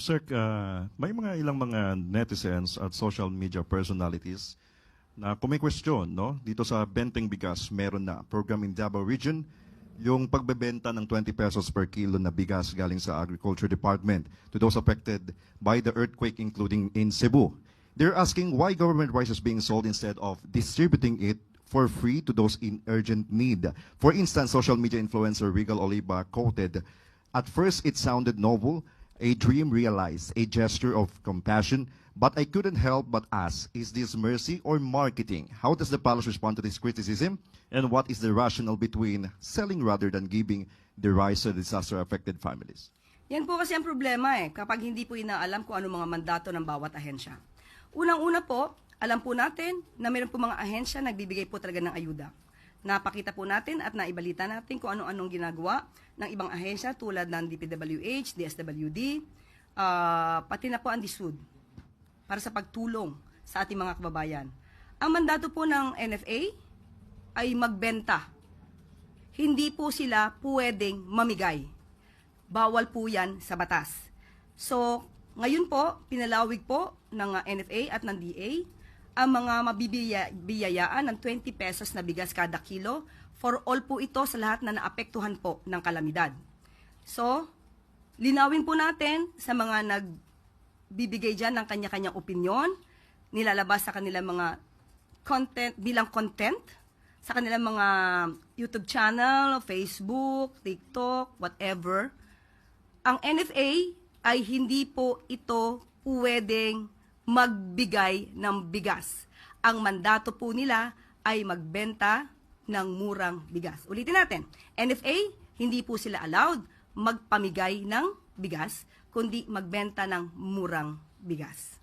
Sir, uh, may mga ilang mga netizens at social media personalities na kumikwestiyon, no? Dito sa Benteng Bigas, meron na program in Davao Region, yung pagbebenta ng 20 pesos per kilo na bigas galing sa Agriculture Department to those affected by the earthquake, including in Cebu. They're asking why government rice is being sold instead of distributing it for free to those in urgent need. For instance, social media influencer Regal Oliva quoted, At first it sounded noble, a dream realized, a gesture of compassion, but I couldn't help but ask, is this mercy or marketing? How does the palace respond to this criticism? And what is the rationale between selling rather than giving the rice to disaster-affected families? Yan po kasi ang problema eh, kapag hindi po inaalam kung ano mga mandato ng bawat ahensya. Unang-una po, alam po natin na meron po mga ahensya nagbibigay po talaga ng ayuda. Napakita po natin at naibalita natin kung ano-anong ginagawa ng ibang ahensya tulad ng DPWH, DSWD, ah, pati na po ang DSUD para sa pagtulong sa ating mga kababayan. Ang mandato po ng NFA ay magbenta. Hindi po sila pwedeng mamigay bawal po yan sa batas. So, ngayon po, pinalawig po ng uh, NFA at ng DA ang mga mabibiyayaan ng 20 pesos na bigas kada kilo. For all po ito sa lahat na naapektuhan po ng kalamidad. So, linawin po natin sa mga nagbibigay dyan ng kanya-kanyang opinion, nilalabas sa kanilang mga content bilang content sa kanilang mga YouTube channel, Facebook, TikTok, whatever. Ang NFA ay hindi po ito pwedeng magbigay ng bigas. Ang mandato po nila ay magbenta ng murang bigas. Ulitin natin, NFA, hindi po sila allowed magpamigay ng bigas, kundi magbenta ng murang bigas.